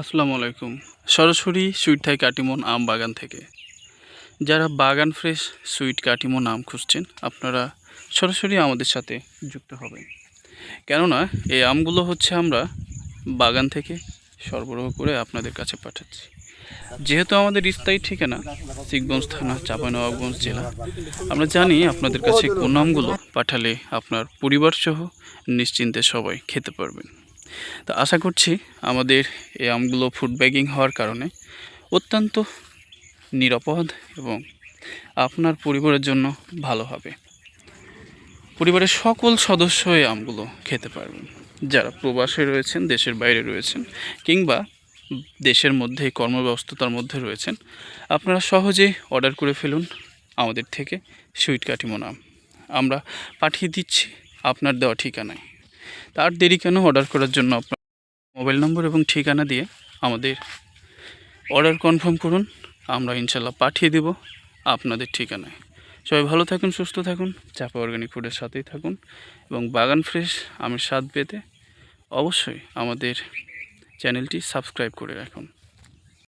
আসসালামু আলাইকুম। সরাসরি সুইট থাই কাটিমন আম বাগান থেকে। যারা বাগান ফ্রেশ সুইট কাটিমন আম খুঁজছেন, আপনারা সরাসরি আমাদের সাথে যুক্ত হবেন। কেননা, এই আমগুলো হচ্ছে আমরা বাগান থেকে সরবরাহ করে আপনাদের কাছে পাঠাচ্ছি। যেহেতু আমাদের স্থায়ী ঠিকানা শিখগঞ্জ থানা, চাঁপাইনবাবগঞ্জ জেলা, আমরা জানি আপনাদের কাছে কোন আমগুলো পাঠালে আপনার পরিবার সহ নিশ্চিন্তে সবাই খেতে পারবেন। তো আশা করছি আমাদের এই আমগুলো ফুড ব্যাগিং হওয়ার কারণে অত্যন্ত নিরাপদ এবং আপনার পরিবারের জন্য ভালো হবে। পরিবারের সকল সদস্য এই আমগুলো খেতে পারবেন। যারা প্রবাসে রয়েছেন, দেশের বাইরে রয়েছেন কিংবা দেশের মধ্যে, কর্মব্যস্ততার মধ্যে রয়েছেন, আপনারা সহজে অর্ডার করে ফেলুন আমাদের থেকে সুইট কাটিমন আম আমরা পাঠিয়ে দিচ্ছি আপনার দেওয়া ঠিকানায়। তার দেরি কেন অর্ডার করার জন্য আপনার মোবাইল নম্বর এবং ঠিকানা দিয়ে আমাদের অর্ডার কনফার্ম করুন, আমরা ইনশাল্লাহ পাঠিয়ে দেব আপনাদের ঠিকানায়। সবাই ভালো থাকুন, সুস্থ থাকুন, চাপা অর্গানিক ফুডের সাথেই থাকুন এবং বাগান ফ্রেশ আমের স্বাদ পেতে অবশ্যই আমাদের চ্যানেলটি সাবস্ক্রাইব করে রাখুন।